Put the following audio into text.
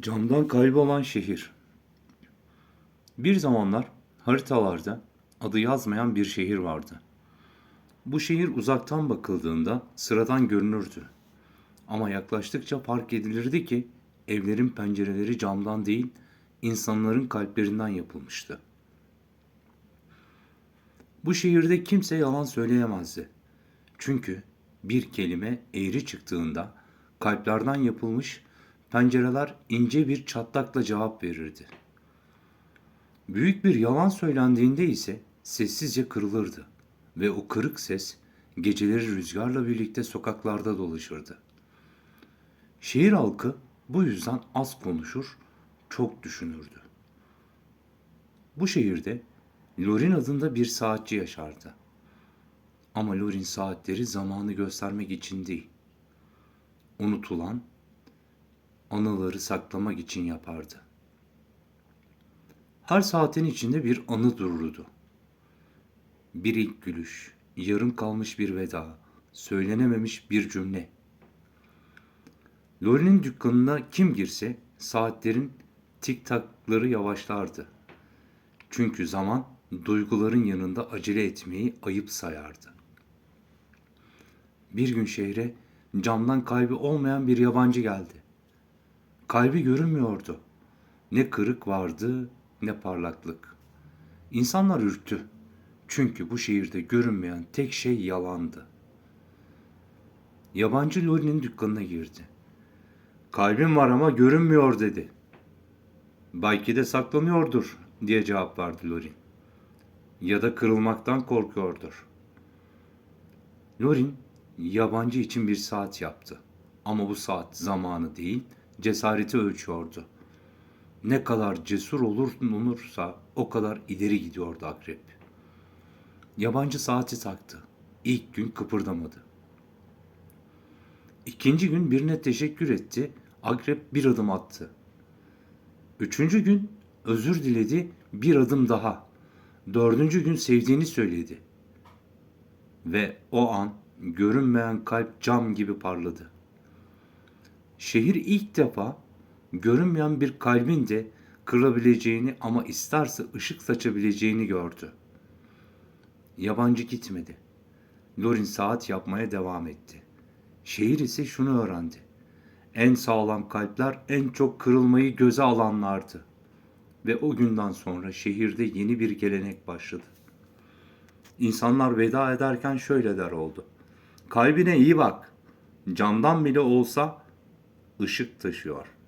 Camdan kaybolan şehir. Bir zamanlar haritalarda adı yazmayan bir şehir vardı. Bu şehir uzaktan bakıldığında sıradan görünürdü. Ama yaklaştıkça fark edilirdi ki evlerin pencereleri camdan değil, insanların kalplerinden yapılmıştı. Bu şehirde kimse yalan söyleyemezdi. Çünkü bir kelime eğri çıktığında kalplerden yapılmış pencereler ince bir çatlakla cevap verirdi. Büyük bir yalan söylendiğinde ise sessizce kırılırdı ve o kırık ses geceleri rüzgarla birlikte sokaklarda dolaşırdı. Şehir halkı bu yüzden az konuşur, çok düşünürdü. Bu şehirde Lorin adında bir saatçi yaşardı. Ama Lorin saatleri zamanı göstermek için değil, unutulan anıları saklamak için yapardı. Her saatin içinde bir anı dururdu. Bir ilk gülüş, yarım kalmış bir veda, söylenememiş bir cümle. Lorin'in dükkanına kim girse saatlerin tik takları yavaşlardı. Çünkü zaman duyguların yanında acele etmeyi ayıp sayardı. Bir gün şehre camdan kalbi olmayan bir yabancı geldi. Kalbi görünmüyordu. Ne kırık vardı ne parlaklık. İnsanlar ürktü. Çünkü bu şehirde görünmeyen tek şey yalandı. Yabancı Lori'nin dükkanına girdi. Kalbim var ama görünmüyor dedi. Belki de saklanıyordur diye cevap verdi Lorin. Ya da kırılmaktan korkuyordur. Lorin yabancı için bir saat yaptı. Ama bu saat zamanı değil, cesareti ölçüyordu. Ne kadar cesur olur olursa o kadar ileri gidiyordu akrep. Yabancı saati taktı. İlk gün kıpırdamadı. İkinci gün birine teşekkür etti. Akrep bir adım attı. Üçüncü gün özür diledi bir adım daha. Dördüncü gün sevdiğini söyledi. Ve o an görünmeyen kalp cam gibi parladı. Şehir ilk defa görünmeyen bir kalbin de kırabileceğini ama isterse ışık saçabileceğini gördü. Yabancı gitmedi. Lorin saat yapmaya devam etti. Şehir ise şunu öğrendi. En sağlam kalpler en çok kırılmayı göze alanlardı. Ve o günden sonra şehirde yeni bir gelenek başladı. İnsanlar veda ederken şöyle der oldu. Kalbine iyi bak. Camdan bile olsa ışık taşıyor.''